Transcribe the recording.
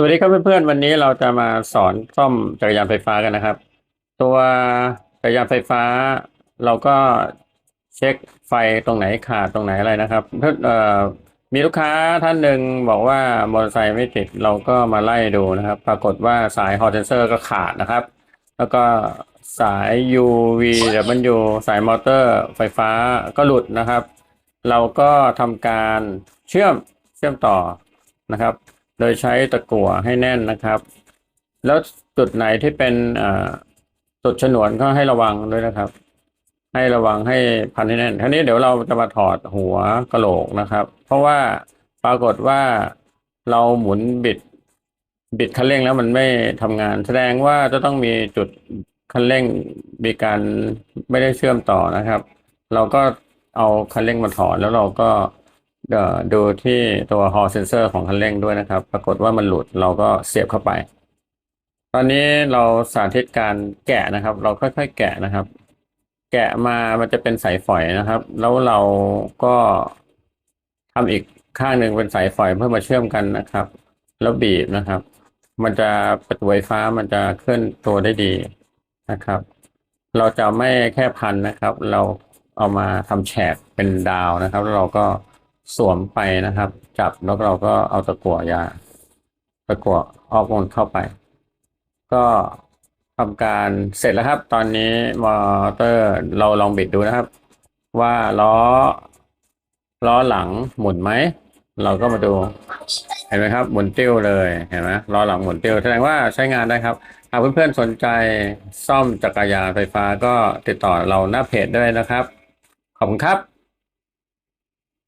สวัสดีครับเพื่อนๆวันนี้เราจะมาสอนซ่อมจักรยานไฟฟ้ากันนะครับ ตัวจักรยานไฟฟ้า เราก็เช็คไฟตรงไหนขาดตรงไหนอะไรนะครับเพื่อนเอ่อมีลูกค้าท่านหนึ่งบอกว่ามอเตอร์ไซค์ไม่ติดเราก็มาไล่ดูนะครับ ปรากฏว่าสายฮอร์เซนเซอร์ก็ขาดนะครับ แล้วก็สาย UVW สายมอเตอร์ไฟฟ้าก็หลุดนะครับ เราก็ทำการเชื่อมเชื่อมต่อนะครับ โดยใช้ตะกั่วให้แน่นนะครับ แล้วจุดไหนที่เป็นจุดฉนวนก็ให้ระวังด้วยนะครับ ให้ระวังให้พันให้แน่นทีนี้เดี๋ยวเราจะมาถอดหัวกระโหลกนะครับ เพราะว่าปรากฏว่าเราหมุนบิดบิดคันเร่งแล้วมันไม่ทำงาน แสดงว่าจะต้องมีจุดคันเร่งมีการไม่ได้เชื่อมต่อนะครับ เราก็เอาคันเร่งมาถอดแล้วเราก็ ดูที่ตัว Hall sensor ของคันเร่งด้วยนะครับ ปรากฏว่ามันหลุดเราก็เสียบเข้าไป ตอนนี้เราสาธิตการแกะนะครับ เราค่อยๆแกะนะครับ แกะมามันจะเป็นสายฝอยนะครับ แล้วเราก็ทำอีกข้างหนึ่งเป็นสายฝอยเพื่อมาเชื่อมกันนะครับ แล้วบีบนะครับ มันจะประตูไฟฟ้ามันจะเคลื่อนตัวได้ดีนะครับ เราจะไม่แค่พันนะครับ เราเอามาทำแฉกเป็นดาวนะครับ แล้วเราก็ สวมไปนะครับ จับแล้วเราก็เอาตะกั่วยาตะกั่วออกมันเข้าไป ก็ทำการเสร็จแล้วครับ ตอนนี้มอเตอร์เราลองบิดดูนะครับ ว่าล้อ ล้อหลังหมุนไหม เราก็มาดู เห็นไหมครับ หมุนติ้วเลยเห็นไหมล้อหลังหมุนติ้วแสดงว่าใช้งานได้ครับ หากเพื่อนๆสนใจซ่อมจักรยานไฟฟ้าก็ติดต่อเราหน้าเพจได้นะครับ ขอบคุณครับ